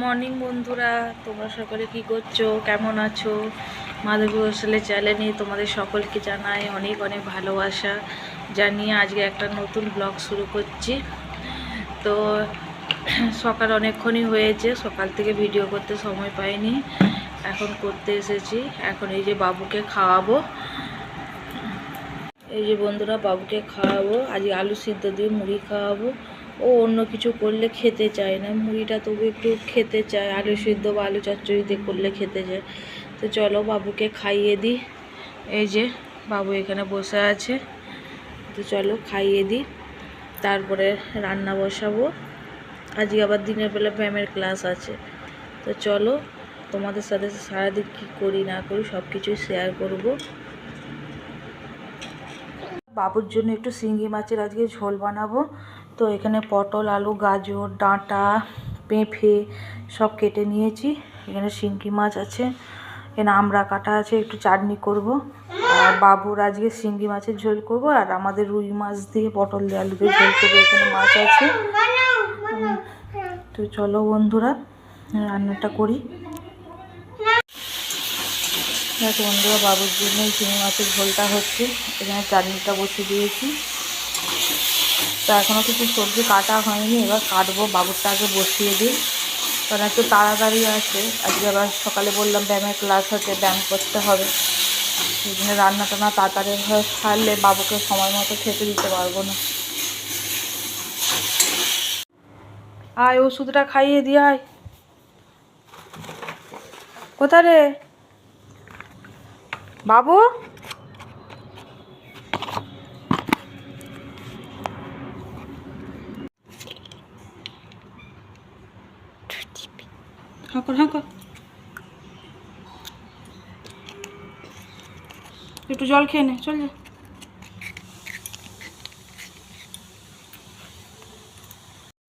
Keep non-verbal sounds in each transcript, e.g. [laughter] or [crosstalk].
Morning বন্ধুরা, তোমরা সকলে কি করছ? কেমন আছো? মাধবী হোস্টেলে চ্যানেলে তোমাদের সকলকে জানাই অনেক অনেক ভালোবাসা। জানিয়ে আজকে একটা নতুন ব্লগ শুরু করছি। তো, সকাল অনেকক্ষণই হয়েছে, সকাল থেকে ভিডিও করতে সময় পাইনি। এখন করতে এসেছি। এখন এই যে বাবুকে খাওয়াবো। এই যে বন্ধুরা, বাবুকে খাওয়াবো। আজকে আলু সিদ্ধ দিয়ে মুড়ি খাওয়াবো। ও অন্য কিছু করলে খেতে চায় না। মুড়িটা তবু একটু খেতে চায়, আলু সিদ্ধ বা আলু চচ্চড়ি দিয়ে করলে খেতে চায়। তো চলো বাবুকে খাইয়ে দিই। এই যে বাবু এখানে বসে আছে। তো চলো খাইয়ে দিই। তারপরে রান্না বসাবো। আজকে আবার দিনের বেলা ব্যায়ামের ক্লাস আছে। তো চলো তোমাদের সাথে সারাদিন কী করি না করি সব কিছুই শেয়ার করব। বাবুর জন্য একটু শিঙ্গি মাছের আজকে ঝোল বানাবো। তো এখানে পটল, আলু, গাজর, ডাঁটা, পেঁপে সব কেটে নিয়েছি। এখানে শিঙ্গি মাছ আছে, এখানে আমড়া কাটা আছে, একটু চাটনি করব। আর বাবুর আজকে শিঙ্গি মাছের ঝোল করব, আর আমাদের রুই মাছ দিয়ে পটল দিয়ে আলু দিয়ে ঝোল করব, এখানে মাছ আছে। তো চলো বন্ধুরা, রান্নাটা করি। দেখো বন্ধুরা, বাবুর জন্য চিংড়ি মাছের ঝোলটা হচ্ছে। এখানে চাটনিটা বসিয়ে দিয়েছি। তো এখনও কিছু সবজি কাটা হয়নি, এবার কাটবো, বাবুরটা আগে বসিয়ে দিই। কারণ একটু তাড়াতাড়ি আছে, আজকে আবার সকালে বললাম ব্যায়ামের ক্লাস আছে, ব্যায়াম করতে হবে। সেই জন্য রান্না টান্না তাড়াতাড়ি হয়ে ছাড়লে বাবুকে সময় মতো খেতে দিতে পারব না। আয়, ওষুধটা খাইয়ে দিয়ে আয়। কোথা রে? বাবু? হাঁকর হাঁকর একটু জল খেয়ে নে চল যা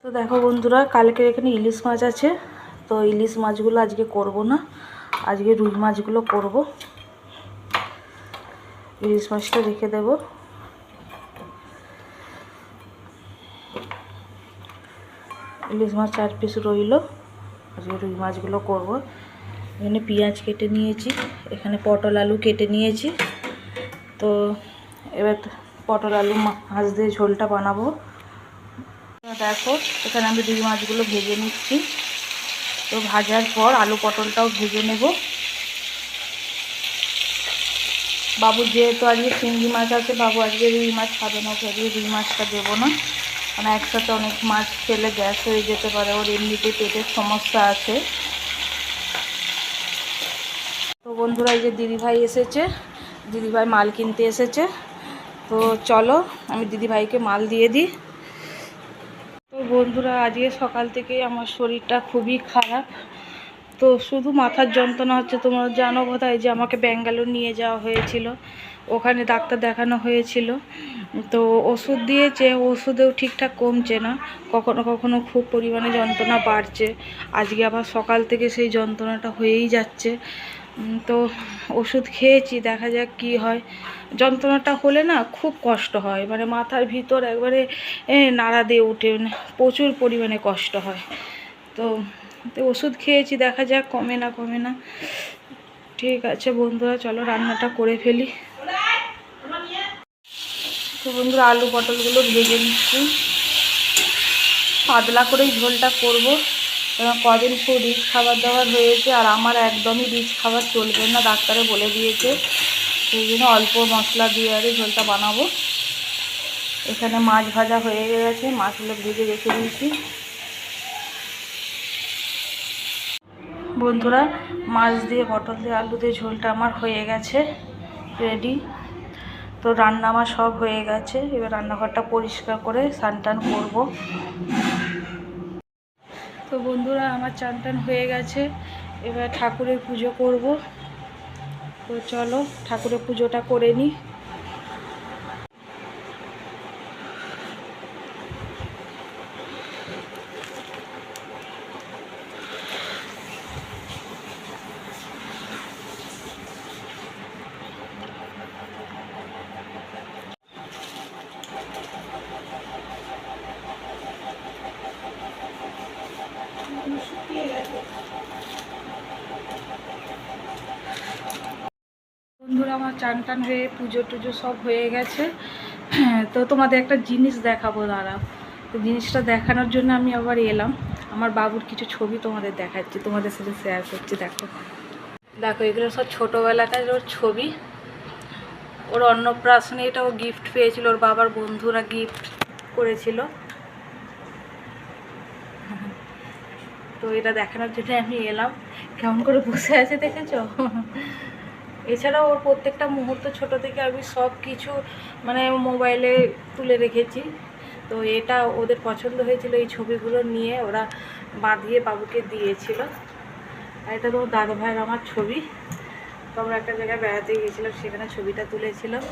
তো দেখো বন্ধুরা কালকে এখানে ইলিশ মাছ আছে। তো ইলিশ মাছগুলো আজকে করব না। আজকে রুই মাছগুলো করব। ইলিশ মাছটা রেখে দেব। ইলিশ মাছ চার পিস রইল। আজকে রুই মাছগুলো করব। এখানে পেঁয়াজ কেটে নিয়েছি, এখানে পটল আলু কেটে নিয়েছি। তো এবার পটল আলু মাছ দিয়ে ঝোলটা বানাবো। দেখো, এখানে আমি রুই মাছগুলো ভেজে নিচ্ছি। তো ভাজার পর আলু পটলটাও ভেজে নেব। বাবু যেহেতু আজকে চিংড়ি মাছ আছে, বাবু আজকে রুই মাছ খাবে না আজকে রুই মাছটা দেবো না। মানে একসাথে অনেক মাছ খেলে গ্যাস হয়ে যেতে পারে, ওর এমনিতে পেটের সমস্যা আছে। তো বন্ধুরা, এই যে দিদিভাই এসেছে, দিদিভাই মাল কিনতে এসেছে। তো চলো, আমি দিদিভাইকে মাল দিয়ে দিই। তো বন্ধুরা, আজকে সকাল থেকেই আমার শরীরটা খুবই খারাপ। তো শুধু মাথার যন্ত্রণা হচ্ছে, তোমরা জানো বোধহয় যে আমাকে ব্যাঙ্গালোর নিয়ে যাওয়া হয়েছিল। ওখানে ডাক্তার দেখানো হয়েছিল। তো ওষুধ দিয়েছে, ওষুধেও ঠিকঠাক কমছে না। কখনো কখনো খুব পরিমাণে যন্ত্রণা বাড়ছে। আজকে আবার সকাল থেকে সেই যন্ত্রণাটা হয়েই যাচ্ছে। তো ওষুধ খেয়েছি, দেখা যাক কি হয়। যন্ত্রণাটা হলে না খুব কষ্ট হয়। মানে মাথার ভিতর একবারে নাড়া দিয়ে উঠে মানে প্রচুর পরিমাণে কষ্ট হয়। তো তো ওষুধ খেয়েছি, দেখা যাক কমে না কমে না। ঠিক আছে বন্ধুরা, চলো রান্নাটা করে ফেলি। তো বন্ধুরা, আলু পটলগুলো ভেজে নিচ্ছি। পাতলা করেই ঝোলটা করব। কারণ কদিন খুব রিচ খাবার দাবার হয়েছে আর আমার একদমই রিচ খাবার চলবে না, ডাক্তারে বলে দিয়েছে। সেই জন্য অল্প মশলা দিয়ে আর ঝোলটা বানাবো। এখানে মাছ ভাজা হয়ে গেছে, মাছগুলো ভেজে রেখে দিয়েছি। বন্ধুরা, মাছ দিয়ে, পটল দিয়ে, আলু দিয়ে ঝোলটা আমার হয়ে গেছে রেডি তো রান্না আমার সব হয়ে গেছে, এবার রান্নাঘরটা পরিষ্কার করে স্নান করব। তো বন্ধুরা, আমার চান হয়ে গেছে, এবার ঠাকুরের পুজো করব। তো চলো, ঠাকুরের পুজোটা করে নিই আমার চান টান হয়ে পুজো টুজো সব হয়ে গেছে। [clears throat] তো তোমাদের একটা জিনিস দেখাবো, দাঁড়াও। তো জিনিসটা দেখানোর জন্য আমি আবার এলাম। আমার বাবুর কিছু ছবি তোমাদের দেখাচ্ছি, তোমাদের সাথে শেয়ার করছি, দেখো। দেখো, এগুলো সব ছোটোবেলাকার ওর ছবি। ওর অন্নপ্রাশনে এটা ও গিফট পেয়েছিল, ওর বাবার বন্ধুরা গিফট করেছিল। [laughs] তো এটা দেখানোর জন্য আমি এলাম। কেমন করে বসে আছে, দেখেছ? [laughs] এছাড়াও ওর প্রত্যেকটা মুহূর্ত ছোট থেকে আমি সব কিছু মানে মোবাইলে তুলে রেখেছি। তো এটা ওদের পছন্দ হয়েছিল এই ছবিগুলো নিয়ে, ওরা বাঁধিয়ে বাবুকে দিয়েছিল। আর এটা তো দাদা ভাইয়ের আমার ছবি। তো আমরা একটা জায়গায় বেড়াতে গিয়েছিলাম, সেখানে ছবিটা তুলেছিলাম।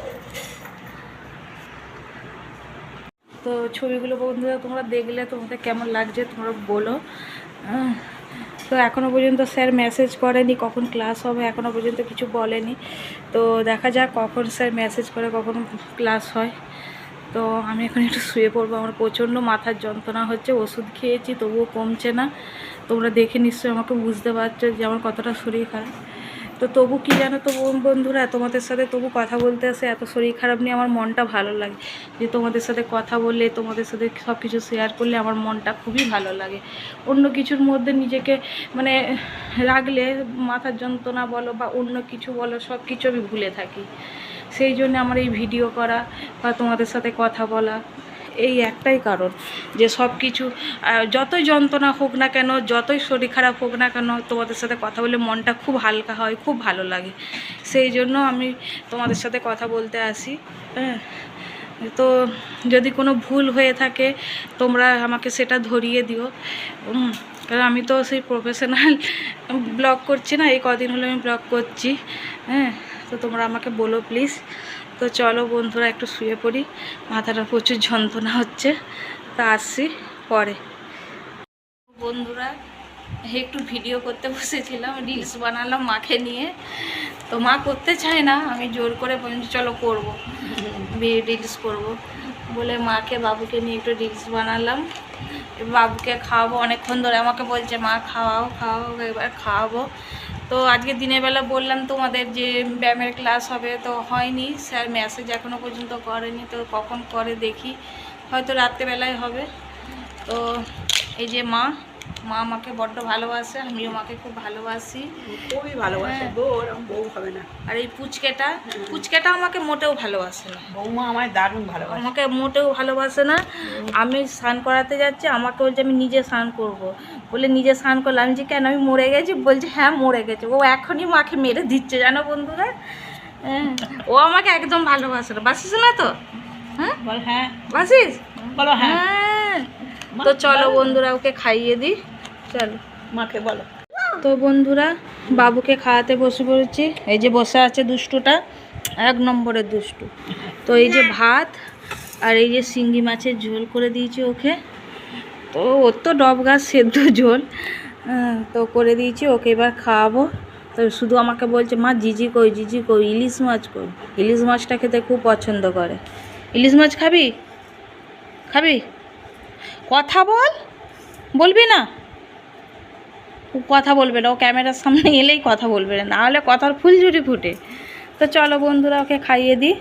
তো ছবিগুলো বন্ধুরা তোমরা দেখলে, তোমাদের কেমন লাগছে তোমরা বলো। তো এখনও পর্যন্ত স্যার মেসেজ করেনি কখন ক্লাস হবে এখনও পর্যন্ত কিছু বলেনি। তো দেখা যাক কখন স্যার মেসেজ করে, কখন ক্লাস হয়। তো আমি এখন একটু শুয়ে পড়ব, আমার প্রচণ্ড মাথার যন্ত্রণা হচ্ছে, ওষুধ খেয়েছি, তবুও কমছে না। তোমরা দেখে নিশ্চয়ই আমাকে বুঝতে পারছ যে আমার কতটা শরীর খারাপ। তো তবু কি জানো তো বন্ধুরা, তোমাদের সাথে তবু কথা বলতে আসে, এত শরীর খারাপ নিয়ে আমার মনটা ভালো লাগে। যে তোমাদের সাথে কথা বললে, তোমাদের সাথে সব কিছু শেয়ার করলে আমার মনটা খুবই ভালো লাগে। অন্য কিছুর মধ্যে নিজেকে মানে রাখলে মাথার যন্ত্রণা বলো বা অন্য কিছু বলো সব কিছু আমি ভুলে থাকি। সেই জন্য আমার এই ভিডিও করা বা তোমাদের সাথে কথা বলা এই একটাই কারণ যে সব কিছু যতই যন্ত্রণা হোক না কেন, যতই শরীর খারাপ হোক না কেন, তোমাদের সাথে কথা বলে মনটা খুব হালকা হয়, খুব ভালো লাগে। সেই জন্য আমি তোমাদের সাথে কথা বলতে আসি হ্যাঁ? তো যদি কোনো ভুল হয়ে থাকে, তোমরা আমাকে সেটা ধরিয়ে দিও। কারণ আমি তো সেই প্রফেশনাল [laughs] ব্লগ করছি না, এই কদিন হলো আমি ব্লগ করছি হ্যাঁ? তো তোমরা আমাকে বলো প্লিজ তো চলো বন্ধুরা, একটু শুয়ে পড়ি। মাথাটা প্রচুর যন্ত্রণা হচ্ছে, তা আসছি পরে। বন্ধুরা, একটু ভিডিও করতে বসেছিলাম রিলস বানালাম মাকে নিয়ে। তো মা করতে চায় না, আমি জোর করে চলো করব। রিলস করব। বলে মাকে, বাবুকে নিয়ে একটু রিলস বানালাম। বাবুকে খাওয়াবো, অনেকক্ষণ ধরে আমাকে বলছে, মা, খাওয়াও খাওয়াও, এবার খাওয়াবো। তো আজকে দিনের বেলা বললাম তোমাদের যে ব্যায়ামের ক্লাস হবে, তো হয়নি। স্যার মেসেজ এখনও পর্যন্ত করেনি, তো কখন করে দেখি। হয়তো রাত্রেবেলায় হবে। তো এই যে মা মা আমাকে বড্ড ভালোবাসে আমিও মাকে খুব ভালোবাসি। খুবই ভালোবাসে। হ্যাঁ। গো ওরকম বউ হবে না। আর এই পুচকেটা পুচকেটা আমাকে মোটেও ভালোবাসে না। বৌমা আমায় দারুণ ভালোবাসে। আমাকে মোটেও ভালোবাসে না। আমি স্নান করাতে যাচ্ছি আমাকে বলছে আমি নিজে স্নান করব। বলে নিজে স্নান করলাম। যে কেন? আমি মরে গেছি? বলছে হ্যাঁ মরে গেছে। ও এখনই মাকে মেরে দিচ্ছে জানো বন্ধুরা? হ্যাঁ, ও আমাকে একদম ভালোবাসে না। বাসিস না তো? হ্যাঁ? বল হ্যাঁ। বাসিস? বলো হ্যাঁ। হ্যাঁ। তো চলো বন্ধুরা ওকে খাইয়ে দিই। চলো। মাকে বলো। তো বন্ধুরা বাবুকে খাওয়াতে বসে পড়েছি। এই যে বসে আছে দুষ্টুটা এক নম্বরের দুষ্টু। তো এই যে ভাত আর এই যে শিঙ্গি মাছের ঝোল করে দিয়েছি ওকে। তো ওর তো ডব গাছ সেদ্ধ ঝোল। হ্যাঁ, তো করে দিয়েছি ওকে এবার খাওয়াবো। তো শুধু আমাকে বলছে মা জিজি কই জিজি কই ইলিশ মাছ কই? ইলিশ মাছটা খেতে খুব পছন্দ করে। ইলিশ মাছ খাবি? খাবি? কথা বল। বলবি না? ও কথা বলবে না, ও ক্যামেরার সামনে এলেই কথা বলবে না, নাহলে কথার ফুলঝুরি ফুটে। তো চলো বন্ধুরা ওকে খাইয়ে দিই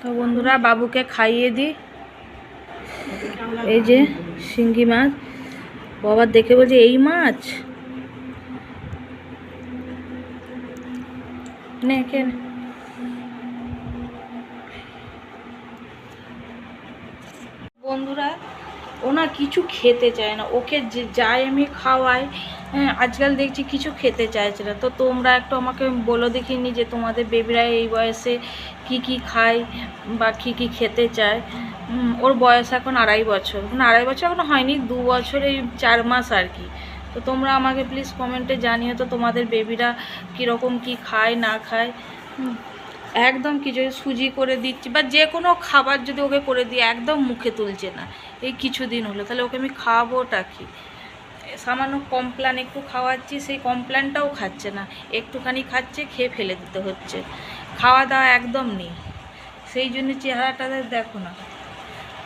তো বন্ধুরা বাবুকে খাইয়ে দিই এই যে শিঙ্গি মাছ। বাবা দেখে বলছে, এই মাছ? নে, কে বন্ধুরা ও না কিছু খেতে চায় না। ওকে যে যাই আমি খাওয়াই হ্যাঁ আজকাল দেখছি কিছু খেতে চাইছে না। তো তোমরা একটু আমাকে বলো দেখিনি যে তোমাদের বেবিরা এই বয়সে কি কি খায় বা কি কি খেতে চায়? ওর বয়স এখন আড়াই বছর। মানে আড়াই বছর এখনও হয়নি, দু বছর এই চার মাস আর কি। তো তোমরা আমাকে প্লিজ কমেন্টে জানিও তো তোমাদের বেবিরা কীরকম কি খায়, না খায়। একদম কিছু সুজি করে দিচ্ছি বা যে কোনো খাবার যদি ওকে করে দিই, একদম মুখে তুলছে না। এই কিছুদিন হলো। তাহলে ওকে আমি খাওয়াবোটা কি? সামান্য কমপ্ল্যান একটু খাওয়াচ্ছি, সেই কমপ্ল্যানটাও খাচ্ছে না। একটুখানি খাচ্ছে, খেয়ে ফেলে দিতে হচ্ছে। খাওয়া দাওয়া একদম নেই। সেই জন্য চেহারাটা দেখো না।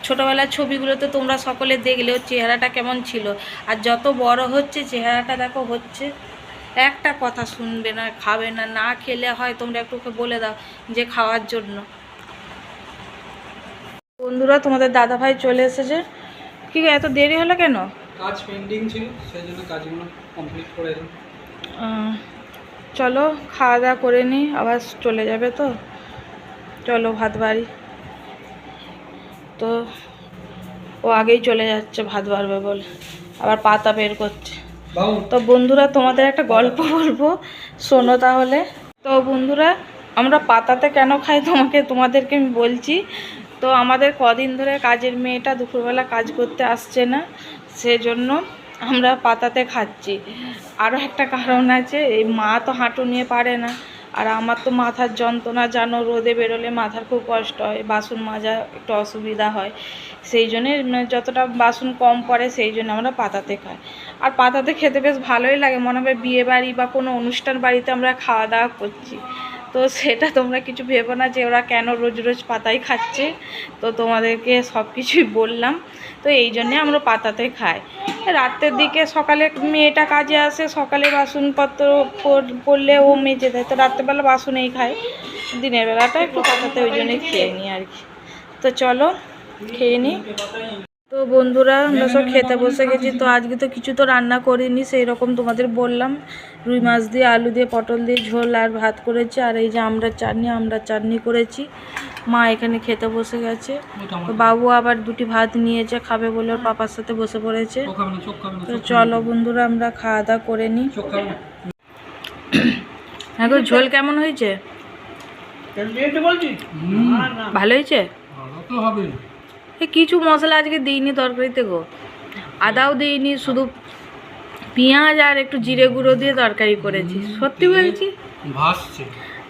ছোটোবেলার ছবিগুলোতে তোমরা সকলে দেখলে ওর চেহারাটা কেমন ছিল। আর যত বড় হচ্ছে, চেহারাটা দেখো হচ্ছে। একটা কথা শুনবে না, খাবে না না খেলে হয়, তোমরা একটু বলে দাও যে খাওয়ার জন্য। বন্ধুরা তোমাদের দাদা ভাই চলে এসেছে। কি এত দেরি হলো কেন? কাজ পেন্ডিং ছিল সেই জন্য কাজগুলো কমপ্লিট করে এলাম। চলো খাওয়া দাওয়া করে নিই আবার চলে যাবে তো। চলো ভাত বাড়ি। তো ও আগেই চলে যাচ্ছে ভাত বাড়বে বলে আবার পাতা বের করছে। তো বন্ধুরা তোমাদের একটা গল্প বলব শোনো তাহলে। তো বন্ধুরা আমরা পাতাতে কেন খাই তোমাকে তোমাদেরকে আমি বলছি। তো আমাদের কদিন ধরে কাজের মেয়েটা দুপুরবেলা কাজ করতে আসছে না, সেজন্য আমরা পাতাতে খাচ্ছি। আরও একটা কারণ আছে, এই মা তো হাঁটু নিয়ে পারে না, আর আমার তো মাথার যন্ত্রণা, জানো, রোদে বেরোলে মাথার খুব কষ্ট হয়, বাসন মাজা একটু অসুবিধা হয়। সেই জন্যে মানে যতটা বাসন কম পড়ে, সেই জন্য আমরা পাতাতে খাই। আর পাতাতে খেতে বেশ ভালোই লাগে, মনে হবে বিয়ে বাড়ি বা কোনো অনুষ্ঠান বাড়িতে আমরা খাওয়া দাওয়া করছি। তো সেটা তোমরা কিছু ভেবো না যে ওরা কেন রোজ রোজ পাতাই খাচ্ছে। তো তোমাদেরকে সব কিছুই বললাম। তো এই জন্যে আমরা পাতাতে খাই। রাতের দিকে সকালে মেয়েটা কাজে আসে, সকালে বাসনপত্র পড়লে ও মেজে দেয়। তো রাত্রেবেলা বাসনেই খায়। দিনের বেলাটা একটু পাতাতে ওই জন্যই খেয়ে নিই আর কি। তো চলো, খেয়ে নিই। তো বন্ধুরা আমরা সব খেতে বসে গেছি। তো আজকে তো কিছু তো রান্না করিনি সেই রকম তোমাদের বললাম। রুই মাছ দিয়ে আলু দিয়ে পটল দিয়ে ঝোল আর ভাত করেছি। আর এই যে আমরা চাটনি আমরা চাটনি করেছি। মা এখানে খেতে বসে গেছে। তো বাবু আবার দুটি ভাত নিয়েছে খাবে বলে ওর পাপার সাথে বসে পড়েছে। তো চলো বন্ধুরা আমরা খাওয়া দাওয়া করে নিই। হ্যাঁ গো ঝোল কেমন হয়েছে? ভালো হয়েছে? ভালো তো হবে। এ কিছু মশলা আজকে দিইনি তরকারিতে গো। আদাও দিইনি শুধু পেঁয়াজ আর একটু জিরে গুঁড়ো দিয়ে তরকারি করেছি। সত্যি বলছি? ভাসছে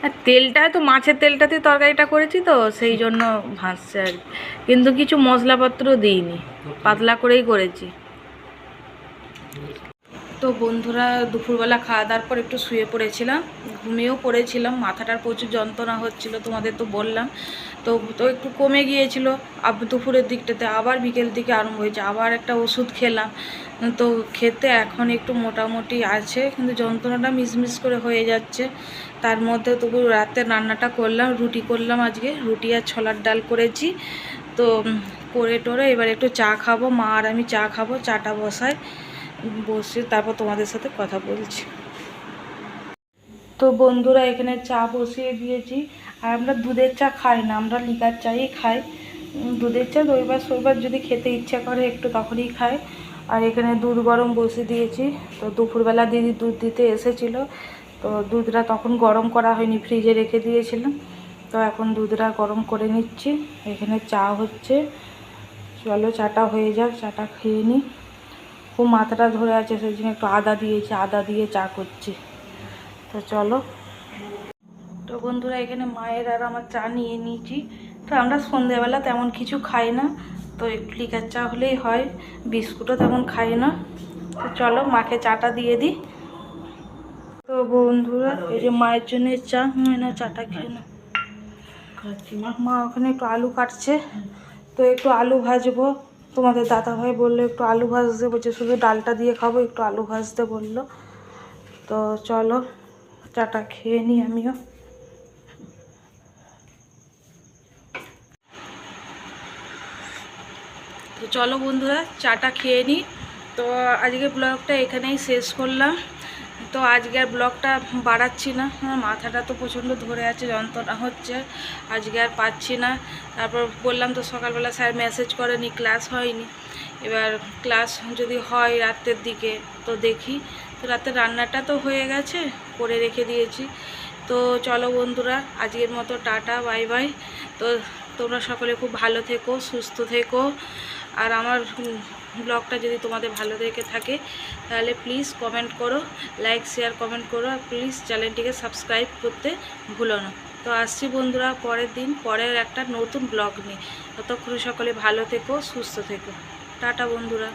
আর তেলটা তো মাছের তেলটাতে তরকারিটা করেছি তো সেই জন্য ভাসছে আর কি। কিন্তু কিছু মশলাপত্র দিইনি। পাতলা করেই করেছি। তো বন্ধুরা দুপুরবেলা খাওয়া দাওয়ার পর একটু শুয়ে পড়েছিলাম, ঘুমিয়েও পড়েছিলাম, মাথাটার প্রচুর যন্ত্রণা হচ্ছিল তোমাদের তো বললাম, তো তো একটু কমে গিয়েছিল দুপুরের দিকটাতে আবার বিকেল দিকে আরম্ভ হয়েছে, আবার একটা ওষুধ খেলাম, তো খেতে এখন একটু মোটামুটি আছে, কিন্তু যন্ত্রণাটা মিসমিস করে হয়ে যাচ্ছে, তার মধ্যে তবু রাতে রান্নাটা করলাম, রুটি করলাম আজকে, রুটি আর ছোলার ডাল করেছি, তো করে টোরে এবার একটু চা খাব, মা আর আমি চা খাব, চাটা বসাই বসে তারপর তোমাদের সাথে কথা বলছি। তো বন্ধুরা, এখানে চা বসিয়ে দিয়েছি। আর আমরা দুধের চা খাই না, আমরা লিকার চাই খাই। দুধের চা রবিবার সইবার যদি খেতে ইচ্ছা করে একটু তখনই খাই। আর এখানে দুধ গরম বসিয়ে দিয়েছি। তো দুপুরবেলা দিদি দুধ দিতে এসেছিল। তো দুধটা তখন গরম করা হয়নি, ফ্রিজে রেখে দিয়েছিলাম। তো এখন দুধটা গরম করে নিচ্ছি। এখানে চা হচ্ছে। চলো, চাটা হয়ে যাক, চাটা খেয়ে নিই। খুব মাথাটা ধরে আছে সেই জন্য একটু আদা দিয়েছি আদা দিয়ে চা করছি। তো চলো। তো বন্ধুরা এখানে মায়ের আর আমার চা নিয়ে নিয়েছি। তো আমরা সন্ধেবেলা তেমন কিছু খাই না। তো একটু লিকার চা হলেই হয় বিস্কুটও তেমন খাই না। তো চলো মাকে চাটা দিয়ে দিই। তো বন্ধুরা এই যে মায়ের জন্য চা না চাটা খেয়ে না মা ওখানে একটু আলু কাটছে। তো একটু আলু ভাজবো। তোমাদের দাদা ভাই বলল, একটু আলু ভাজতে। বলছে, শুধু ডালটা দিয়ে খাব, একটু আলু ভাজতে। বলল। তো চলো, চাটা খেয়ে নিই আমিও। তো চলো বন্ধুরা, চাটা খেয়ে নিই তো আজকে ব্লগটা এখানেই শেষ করলাম। তো আজকে আর ব্লগটা বাড়াচ্ছি না। হ্যাঁ মাথাটা তো প্রচণ্ড ধরে আছে, যন্ত্রণা হচ্ছে, আজকে আর পাচ্ছি না। তারপর বললাম তো সকালবেলা স্যার মেসেজ করেনি ক্লাস হয়নি। এবার ক্লাস যদি হয় রাতের দিকে তো দেখি। তো রাতের রান্নাটা তো হয়ে গেছে, করে রেখে দিয়েছি। তো চলো বন্ধুরা, আজকের মতো টাটা বাই বাই তো তোমরা সকলে খুব ভালো থেকো, সুস্থ থেকো। আর আমার ব্লগটা যদি তোমাদের ভালো দেখে থাকে, তাহলে প্লিজ কমেন্ট করো লাইক শেয়ার কমেন্ট করো, আর প্লিজ চ্যানেলটিকে সাবস্ক্রাইব করতে ভুলো না। তো আসছি বন্ধুরা পরের দিন, পরের একটা নতুন ব্লগ নিয়ে। ততক্ষণ সকলে ভালো থেকো, সুস্থ থেকো। টাটা বন্ধুরা।